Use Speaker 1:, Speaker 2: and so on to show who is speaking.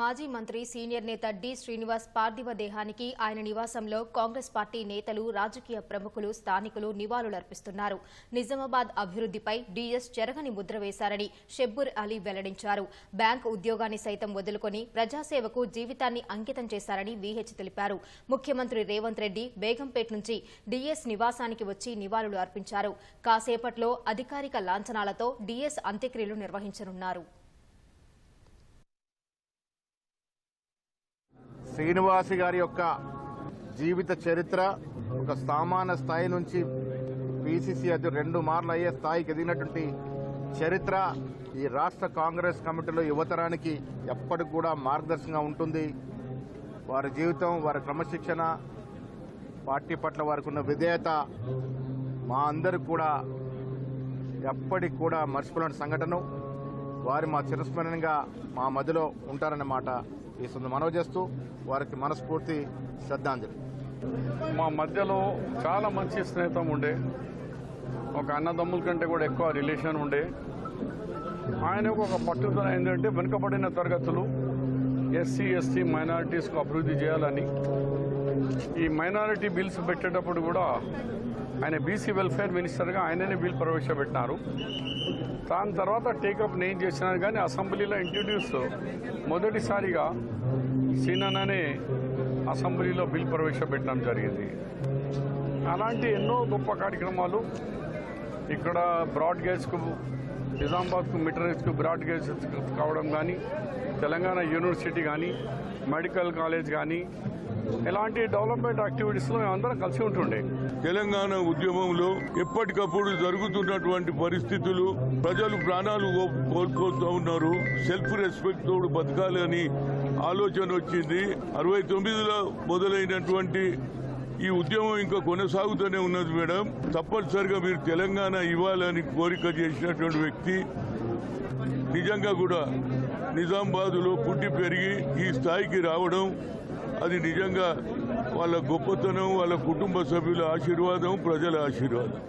Speaker 1: మాజీ మంత్రి సీనియర్ నేత డి శ్రీనివాస్ పార్థివ దేహానికి ఆయన నివాసంలో కాంగ్రెస్ పార్టీ నేతలు రాజకీయ ప్రముఖులు స్థానికులు నివాళులర్పిస్తున్నారు. నిజామాబాద్ అభివృద్దిపై డీఎస్ చెరగని ముద్ర వేశారని షెబ్బూర్ అలీ వెల్లడించారు. బ్యాంకు ఉద్యోగాన్ని సైతం వదులుకొని ప్రజాసేవకు జీవితాన్ని అంకితం చేశారని వీహెచ్ తెలిపారు. ముఖ్యమంత్రి రేవంత్ రెడ్డి బేగంపేట్ నుంచి డీఎస్ నివాసానికి వచ్చి నివాళులు అర్పించారు కాసేపట్లో అధికారిక లాంఛనాలతో డీఎస్ అంత్యక్రియలు నిర్వహించనున్నారు.
Speaker 2: శ్రీనివాసి గారి యొక్క జీవిత చరిత్ర ఒక సామాన్య స్థాయి నుంచి పిసిసి అది రెండు మార్లు అయ్యే స్థాయికి ఎదిగినటువంటి చరిత్ర ఈ రాష్ట్ర కాంగ్రెస్ కమిటీలో యువతరానికి ఎప్పటికి కూడా మార్గదర్శకంగా ఉంటుంది. వారి జీవితం వారి క్రమశిక్షణ పార్టీ పట్ల వారికి ఉన్న విధేయత మా అందరికి కూడా ఎప్పటికి కూడా మర్చిపోలేని సంఘటన వారి మా చిరస్మరణంగా మా మధ్యలో ఉంటారన్న మాట ఈ సొంత మనవి చేస్తూ వారికి మనస్ఫూర్తి శ్రద్ధాంజలి.
Speaker 3: మా మధ్యలో చాలా మంచి స్నేహితం ఉండే. ఒక అన్నదమ్ముల కంటే కూడా ఎక్కువ రిలేషన్ ఉండే. ఆయనకు ఒక పట్టుదల ఏంటంటే వెనుకబడిన తరగతులు ఎస్సీ ఎస్టీ మైనారిటీస్కు అభివృద్ధి చేయాలని. ఈ మైనారిటీ బిల్స్ పెట్టేటప్పుడు కూడా ఆయన బీసీ వెల్ఫేర్ మినిస్టర్గా ఆయననే బిల్ ప్రవేశపెట్టినారు. దాని తర్వాత టేకప్ నేను చేసినాను కానీ అసెంబ్లీలో ఇంట్రడ్యూస్ మొదటిసారిగా సీనన్ననే అసెంబ్లీలో బిల్ ప్రవేశపెట్టడం జరిగింది. అలాంటి ఎన్నో గొప్ప కార్యక్రమాలు ఇక్కడ బ్రాడ్ గేజ్కు నిజామాబాద్కు మిటరేజ్కు బ్రాడ్ గేజ్ కావడం కానీ తెలంగాణ యూనివర్సిటీ కానీ మెడికల్ కాలేజ్ కానీ ఎలాంటి డెవలప్మెంట్ యాక్టివిటీస్లో మేమందరం కలిసి ఉంటుండే.
Speaker 4: తెలంగాణ ఉద్యమంలో ఎప్పటికప్పుడు జరుగుతున్నటువంటి పరిస్థితులు ప్రజలు ప్రాణాలు కోల్పోతూ ఉన్నారు. సెల్ఫ్ రెస్పెక్ట్ తోడు బతకాలి అని ఆలోచన వచ్చింది. అరవై తొమ్మిదిలో మొదలైనటువంటి ఈ ఉద్యమం ఇంకా కొనసాగుతూనే ఉన్నది మేడం. తప్పనిసరిగా మీరు తెలంగాణ ఇవ్వాలని కోరిక చేసినటువంటి వ్యక్తి నిజంగా కూడా నిజామాబాద్లో పుట్టి పెరిగి ఈ స్థాయికి రావడం అది నిజంగా వాళ్ళ గొప్పతనం వాళ్ళ కుటుంబ సభ్యుల ఆశీర్వాదం ప్రజల ఆశీర్వాదం.